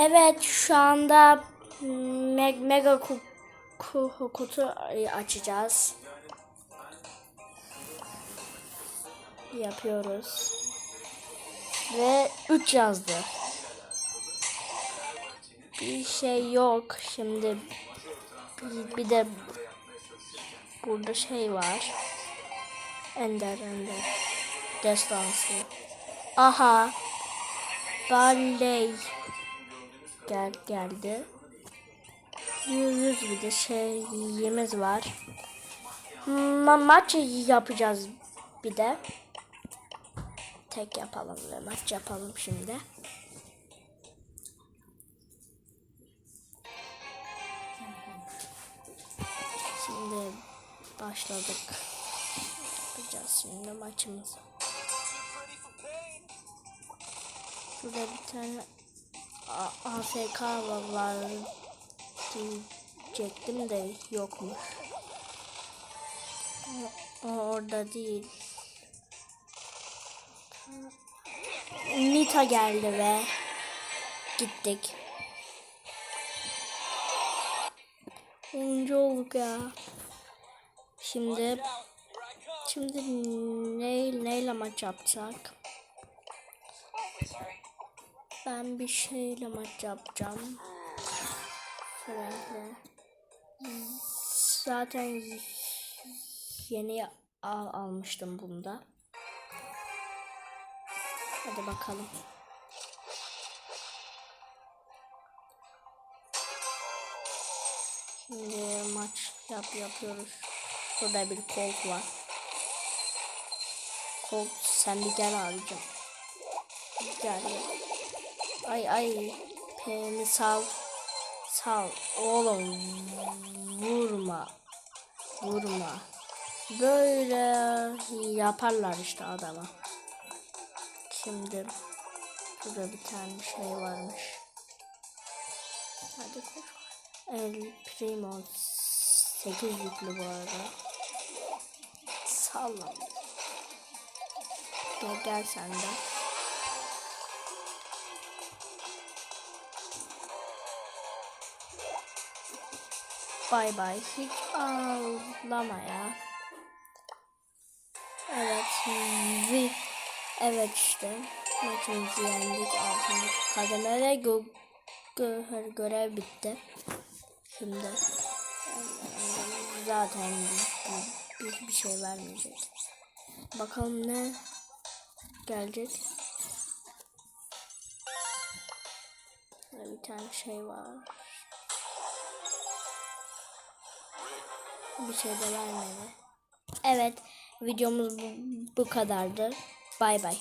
Evet şu anda me- mega ku- ku- kutu açacağız. Yapıyoruz. Ve 3 yazdı. Bir şey yok. Şimdi bir, bir de burada şey var. Ender Ender. Destansı. Aha. Barley. Gel geldi. Yüz bir de şeyimiz var. Ma maç yapacağız bir de. Tek yapalım ve maç yapalım şimdi. Şimdi başladık. Yapacağız şimdi maçımızı. Şurada bir tane AFK var diyecektim de yokmuş. O, orada değil. Nita geldi ve gittik. Oyuncu olduk ya. Şimdi şimdi ne neyle maç yapsak? Ben bir şeyle maç yapacağım. Şöyle. Zaten yeni al almıştım bunda. Hadi bakalım. Şimdi maç yap yapıyoruz. Burada bir Colt var. Colt sen bir gel abicim. Gel. gel. Ay ay. P'ni sal. Sal. Oğlum. Vurma. Vurma. Böyle yaparlar işte adama. Şimdi burada bir tane şey varmış. Hadi koş. El Primo 8 yüklü bu arada. Salla. Gel gel sen de. Bay bay. Hiç ağlama ya. Evet. Vi. Evet işte. Maçımızı yendik. Altıncı kademe ve gö gö görev bitti. Şimdi zaten bir, bir, şey vermeyecek. Bakalım ne gelecek. Bir tane şey var. Bir şey de vermedi. Evet videomuz bu, bu kadardı. Bay bay.